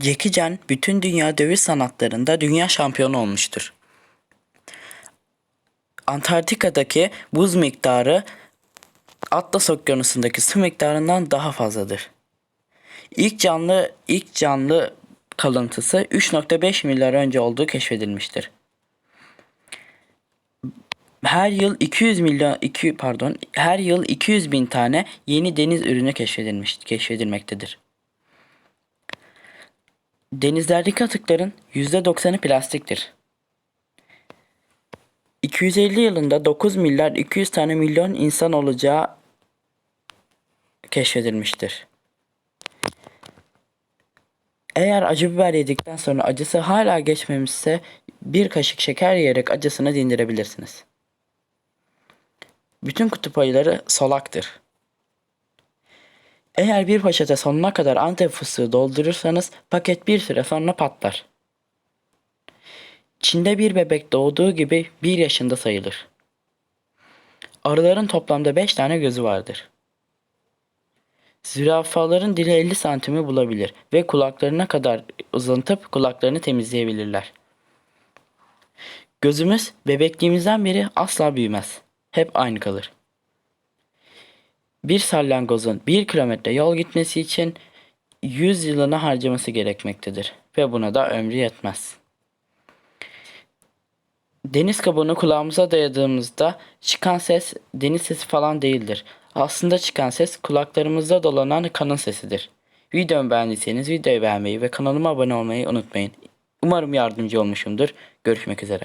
Jackie Chan bütün dünya dövüş sanatlarında dünya şampiyonu olmuştur. Antarktika'daki buz miktarı Atlas Okyanusu'ndaki su miktarından daha fazladır. İlk canlı ilk canlı kalıntısı 3.5 milyar önce olduğu keşfedilmiştir. Her yıl 200 milyon 2 pardon her yıl 200 bin tane yeni deniz ürünü keşfedilmiş keşfedilmektedir. Denizlerdeki atıkların %90'ı plastiktir. 250 yılında 9 milyar 200 tane milyon insan olacağı keşfedilmiştir. Eğer acı biber yedikten sonra acısı hala geçmemişse bir kaşık şeker yiyerek acısını dindirebilirsiniz. Bütün kutup ayıları solaktır. Eğer bir poşete sonuna kadar antep fıstığı doldurursanız paket bir süre sonra patlar. Çin'de bir bebek doğduğu gibi bir yaşında sayılır. Arıların toplamda 5 tane gözü vardır. Zürafaların dili 50 santimi bulabilir ve kulaklarına kadar uzatıp kulaklarını temizleyebilirler. Gözümüz bebekliğimizden beri asla büyümez. Hep aynı kalır. Bir salyangozun 1 kilometre yol gitmesi için 100 yılını harcaması gerekmektedir ve buna da ömrü yetmez. Deniz kabuğunu kulağımıza dayadığımızda çıkan ses deniz sesi falan değildir. Aslında çıkan ses kulaklarımızda dolanan kanın sesidir. Videomu beğendiyseniz videoyu beğenmeyi ve kanalıma abone olmayı unutmayın. Umarım yardımcı olmuşumdur. Görüşmek üzere.